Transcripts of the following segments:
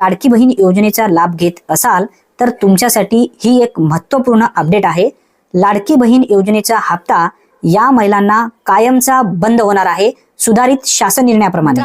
लाडकी बहीण योजनेचा लाभ घेत असाल तर तुमच्यासाठी ही एक महत्त्वपूर्ण अपडेट आहे. लाडकी बहीण योजनेचा हप्ता या महिलांना कायमचा बंद होणार आहे सुधारित शासन निर्णयाप्रमाणे.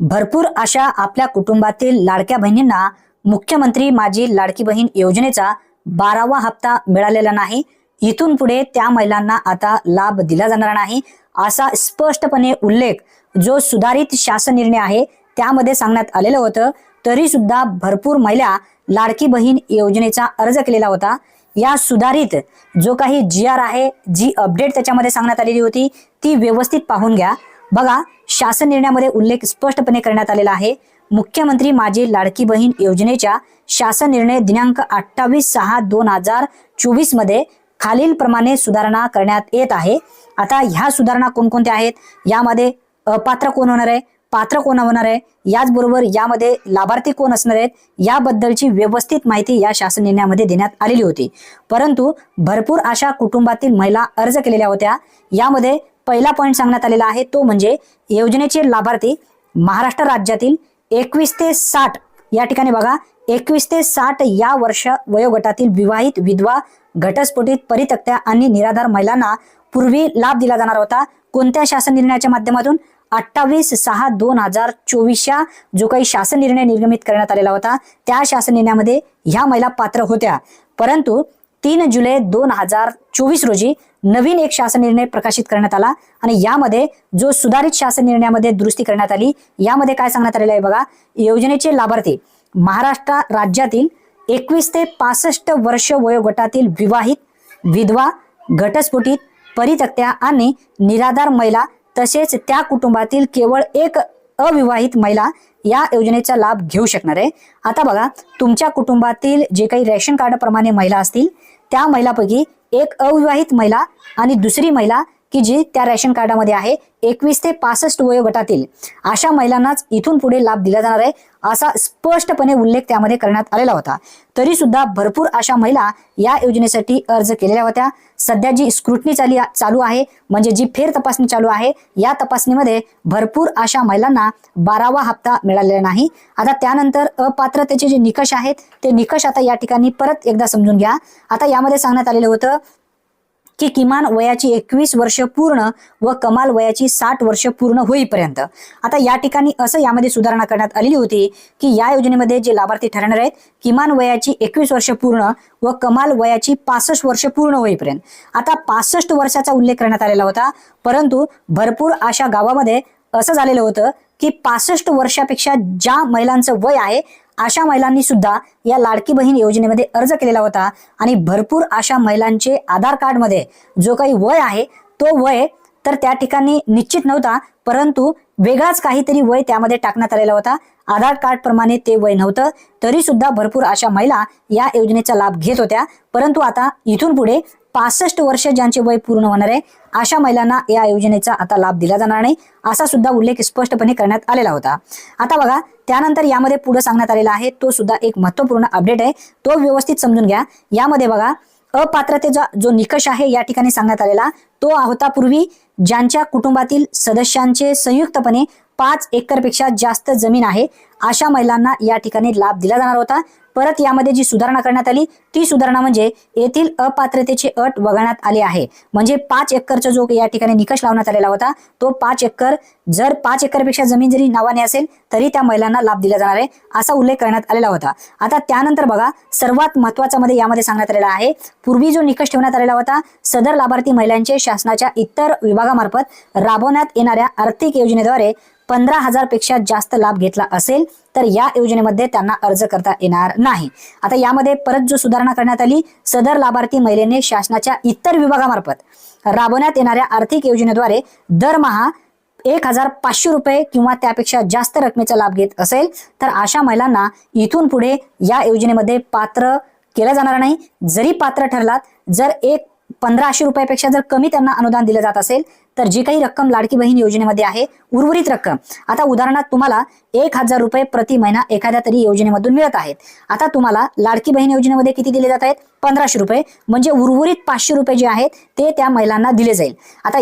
भरपूर अशा आपल्या कुटुंबातील लाडक्या बहिणींना मुख्यमंत्री माझी लाडकी बहीण योजनेचा बारावा हप्ता मिळालेला नाही. इथून पुढे त्या महिलांना आता लाभ दिला जाणार नाही असा स्पष्टपणे उल्लेख जो सुधारित शासन निर्णय आहे त्यामध्ये सांगण्यात आलेलं होतं. तरी सुद्धा भरपूर महिला लाडकी बहीण योजनेचा अर्ज केलेला होता. या सुधारित जो काही जी आर आहे जी अपडेट त्याच्यामध्ये सांगण्यात आलेली होती ती व्यवस्थित पाहून घ्या. बघा शासन निर्णयामध्ये उल्लेख स्पष्टपणे करण्यात आलेला आहे. मुख्यमंत्री माझी लाडकी बहीण योजनेच्या शासन निर्णय दिनांक अठ्ठावीस सहा दोन हजार चोवीसमध्ये खालीलप्रमाणे सुधारणा करण्यात येत आहे. आता ह्या सुधारणा कोणकोणत्या आहेत? यामध्ये अपात्र कोण होणार आहे? पात्र कोण होणार आहे? याचबरोबर यामध्ये लाभार्थी कोण असणार आहेत? याबद्दलची व्यवस्थित माहिती या शासन निर्णयामध्ये देण्यात आलेली होती. परंतु भरपूर अशा कुटुंबातील महिला अर्ज केलेल्या होत्या. यामध्ये पहिला पॉईंट सांगण्यात आलेला आहे तो म्हणजे योजनेचे लाभार्थी महाराष्ट्र राज्यातील एकवीस ते साठ या ठिकाणी बघा एकवीस ते साठ या वर्ष वयोगटातील विवाहित विधवा घटस्फोटित परितक्त्या आणि निराधार महिलांना पूर्वी लाभ दिला जाणार होता. कोणत्या शासन निर्णयाच्या माध्यमातून? अठ्ठावीस सहा दोन हजार चोवीसच्या जो काही शासन निर्णय निर्गमित करण्यात आलेला होता त्या शासन निर्णयामध्ये ह्या महिला पात्र होत्या. परंतु तीन जुलै दोन हजार चोवीस रोजी नवीन एक शासन निर्णय प्रकाशित करण्यात आला आणि यामध्ये जो सुधारित शासन निर्णयामध्ये दुरुस्ती करण्यात आली यामध्ये काय सांगण्यात आलेलं आहे बघा योजनेचे लाभार्थी महाराष्ट्र राज्यातील एकवीस ते पासष्ट वर्ष वयोगटातील विवाहित विधवा घटस्फोटित परितक्त्या आणि निराधार महिला तसेच त्या कुटुंबातील केवळ एक अविवाहित महिला या योजनेचा लाभ घेऊ शकणार आहे. आता बघा तुमच्या कुटुंबातील जे काही रेशन कार्ड प्रमाणे महिला असतील त्या महिलापैकी एक अविवाहित महिला आणि दुसरी महिला की जी त्या रेशन कार्डामध्ये आहे एकवीस ते पासष्ट वयोगटातील. अशा महिलांनाच इथून पुढे लाभ दिला जाणार आहे असा स्पष्टपणे उल्लेख त्यामध्ये करण्यात आलेला होता. तरी सुद्धा भरपूर अशा महिला या योजनेसाठी अर्ज केलेल्या होत्या. सध्या जी स्क्रुटनी चाली चालू आहे म्हणजे जी फेर तपासणी चालू आहे या तपासणीमध्ये भरपूर अशा महिलांना बारावा हप्ता मिळालेला नाही. आता त्यानंतर अपात्रतेचे जे निकष आहेत ते निकष आता या ठिकाणी परत एकदा समजून घ्या. आता यामध्ये सांगण्यात आलेलं होतं की किमान वयाची एकवीस वर्ष पूर्ण व कमाल वयाची साठ वर्ष पूर्ण होईपर्यंत. आता या ठिकाणी असं यामध्ये सुधारणा करण्यात आलेली होती की या योजनेमध्ये जे लाभार्थी ठरणार आहेत किमान वयाची एकवीस वर्ष पूर्ण व कमाल वयाची पासष्ट वर्ष पूर्ण होईपर्यंत. आता पासष्ट वर्षाचा उल्लेख करण्यात आलेला होता परंतु भरपूर अशा गावामध्ये असं झालेलं होतं की पासष्ट वर्षापेक्षा ज्या महिलांचं वय आहे अशा महिलांनी सुद्धा या लाडकी बहीण योजनेमध्ये अर्ज केलेला होता आणि भरपूर अशा महिलांचे आधार कार्डमध्ये जो काही वय आहे तो वय तर त्या ठिकाणी निश्चित नव्हता परंतु वेगळाच काहीतरी वय त्यामध्ये टाकण्यात आलेला होता. आधार कार्ड प्रमाणे ते वय नव्हतं तरी सुद्धा भरपूर अशा महिला या योजनेचा लाभ घेत होत्या. परंतु आता इथून पुढे पासष्ट वर्ष ज्यांचे वय पूर्ण होणार आहे अशा महिलांना या योजनेचा आता लाभ दिला जाणार नाही असा सुद्धा उल्लेख स्पष्टपणे करण्यात आलेला होता. आता बघा त्यानंतर यामध्ये पुढे सांगण्यात आलेला आहे तो सुद्धा एक महत्त्वपूर्ण अपडेट आहे. तो व्यवस्थित समजून घ्या. यामध्ये बघा अपात्रतेचा जो निकष आहे या ठिकाणी सांगण्यात आलेला तो होता पूर्वी ज्यांच्या कुटुंबातील सदस्यांचे संयुक्तपणे पाच एकरपेक्षा जास्त जमीन आहे अशा महिलांना या ठिकाणी लाभ दिला जाणार होता. परत यामध्ये जी सुधारणा करण्यात आली ती सुधारणा म्हणजे येथील अपात्रतेची अट वगळण्यात आली आहे. म्हणजे पाच एकरचा जो या ठिकाणी निकष लावण्यात आलेला होता तो पाच एकर जर पाच एकरपेक्षा जमीन जरी नावाने असेल तरी त्या महिलांना लाभ दिला जाणार आहे असा उल्लेख करण्यात आलेला होता. आता त्यानंतर बघा सर्वात महत्त्वाचा मध्ये यामध्ये सांगण्यात आलेला आहे पूर्वी जो निकष ठेवण्यात आलेला होता सदर लाभार्थी महिलांचे शासनाच्या इतर विभागामार्फत राबवण्यात येणाऱ्या आर्थिक योजनेद्वारे पंधरा हजारपेक्षा जास्त लाभ घेतला असेल. तर या योजनेमध्ये त्यांना अर्ज करता येणार नाही. आता यामध्ये परत जो सुधारणा करण्यात आली सदर लाभार्थी महिलेने शासनाच्या इतर विभागामार्फत राबवण्यात येणाऱ्या आर्थिक योजनेद्वारे दरमहा एक हजार पाचशे रुपये किंवा त्यापेक्षा जास्त रकमेचा लाभ घेत असेल तर अशा महिलांना इथून पुढे या योजनेमध्ये पात्र केलं जाणार नाही. जरी पात्र ठरलात जर एक पंधराशे रुपयापेक्षा जर कमी त्यांना अनुदान दिलं जात असेल तर जी काही रक्कम लाडकी बहीण योजनेमध्ये आहे उर्वरित रक्कम. आता उदाहरणार्थ तुम्हाला एक हजार रुपये प्रति महिना एखाद्या तरी योजनेमधून मिळत आहेत. आता तुम्हाला लाडकी बहीण योजनेमध्ये किती दिले जात आहेत? पंधराशे रुपये. म्हणजे उर्वरित पाचशे रुपये जे आहेत ते त्या महिलांना दिले जाईल. आता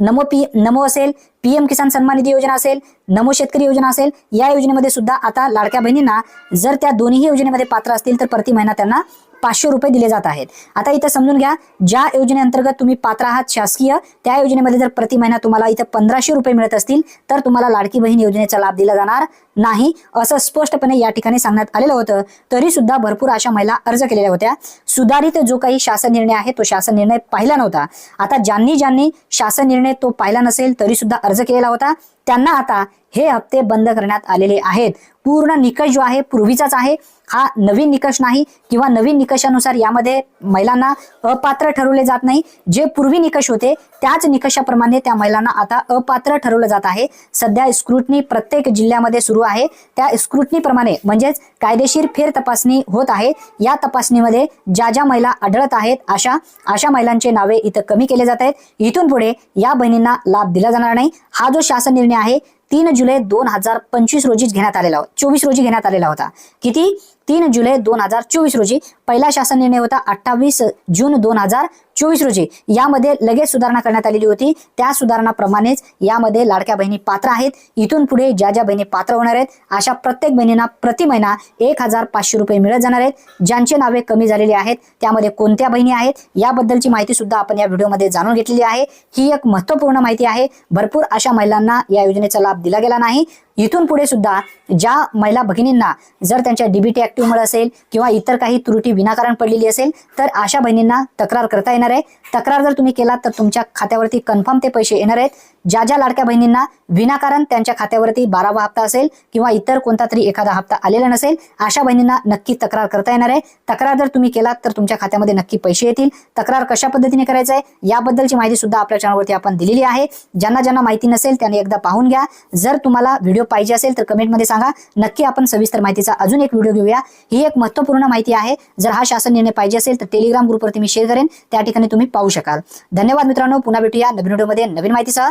नमो पी नमो असेल पीएम किसान सन्मान निधी योजना असेल नमो शेतकरी योजना असेल या योजनेमध्ये सुद्धा आता लाडक्या बहिणींना जर त्या दोन्ही योजनेमध्ये पात्र असतील तर प्रति महिना त्यांना पाचशे रुपये दिले जात आहेत. आता इथं समजून घ्या ज्या योजनेअंतर्गत तुम्ही पात्र आहात शासकीय त्या योजनेमध्ये जर प्रति महिना तुम्हाला इथं पंधराशे रुपये मिळत असतील तर तुम्हाला लाडकी बहीण योजनेचा लाभ दिला जाणार नाही. असं स्पष्टपणे या ठिकाणी सांगण्यात आलेलं होतं. तरी सुद्धा भरपूर अशा महिला अर्ज केलेल्या होत्या. सुधारित जो काही शासन निर्णय आहे तो शासन निर्णय पाहिला नव्हता. आता ज्यांनी ज्यांनी शासन निर्णय तो पाहिला नसेल तरी सुद्धा अर्ज केलेला होता. त्यांना आता हे हप्ते बंद करण्यात आलेले आहेत. पूर्ण निकष जो आहे पूर्वीचाच आहे. हा नवीन निकष नाही किंवा नवीन निकषानुसार यामध्ये महिलांना अपात्र ठरवले जात नाही. जे पूर्वी निकष होते त्याच निकषाप्रमाणे त्या महिलांना आता अपात्र ठरवलं जात आहे. सध्या स्क्रुटनी प्रत्येक जिल्ह्यामध्ये सुरू आहे. त्या स्क्रुटनीप्रमाणे म्हणजेच कायदेशीर फेर तपासणी होत आहे. या तपासणीमध्ये ज्या ज्या महिला आढळत आहेत अशा अशा महिलांचे नावे इथं कमी केले जात आहेत. इथून पुढे या बहिणींना लाभ दिला जाणार नाही. हा जो शासन निर्णय आहे. तीन जुलै दोन हजार पंचवीस रोजी घेण्यात आलेला होता. चोवीस रोजी घेण्यात आलेला होता. किती? तीन जुलै दोन हजार चोवीस रोजी पहिला शासन निर्णय होता. अठ्ठावीस जून दोन हजार चोवीस रोजी. यामध्ये लगेच सुधारणा करण्यात आलेली होती. त्या सुधारणाप्रमाणेच यामध्ये लाडक्या बहिणी पात्र आहेत. इथून पुढे ज्या ज्या बहिणी पात्र होणार आहेत अशा प्रत्येक बहिणींना प्रति महिना एक हजार पाचशे रुपये मिळत जाणार आहेत. ज्यांचे नावे कमी झालेली आहेत त्यामध्ये कोणत्या बहिणी आहेत याबद्दलची माहिती सुद्धा आपण या व्हिडिओमध्ये जाणून घेतलेली आहे. ही एक महत्त्वपूर्ण माहिती आहे. भरपूर अशा महिलांना या योजनेचा लाभ दिला गेला नाही. इथून पुढे सुद्धा ज्या महिला भगिनींना जर त्यांच्या डीबीटी डिफेक्टिव्हमुळे असेल किंवा इतर काही त्रुटी विनाकारण पडलेली असेल तर अशा बहिणींना तक्रार करता येणार आहे. तक्रार जर तुम्ही केला तर तुमच्या खात्यावरती कन्फर्म ते पैसे येणार आहेत. ज्या ज्या लाडक्या बहिणींना विनाकारण त्यांच्या खात्यावरती बारावा हप्ता असेल किंवा इतर कोणता तरी एखादा हप्ता आलेला नसेल अशा बहिणींना नक्की तक्रार करता येणार आहे. तक्रार जर तुम्ही केलात तर तुमच्या खात्यामध्ये नक्की पैसे येतील. तक्रार कशा पद्धतीने करायचं आहे याबद्दलची माहिती सुद्धा आपल्या चॅनलवरती आपण दिलेली आहे. ज्यांना ज्यांना माहिती नसेल त्यांनी एकदा पाहून घ्या. जर तुम्हाला व्हिडिओ पाहिजे असेल तर कमेंटमध्ये सांगा. नक्की आपण सविस्तर माहितीचा अजून एक व्हिडिओ घेऊया. ही एक महत्त्वपूर्ण माहिती आहे. जर हा शासन निर्णय पाहिजे असेल तर टेलिग्राम ग्रुपवरती मी शेअर करेन. त्या ठिकाणी तुम्ही पाहू शकाल. धन्यवाद मित्रांनो. पुन्हा भेटूया नवीन व्हिडिओमध्ये नवीन माहितीसह.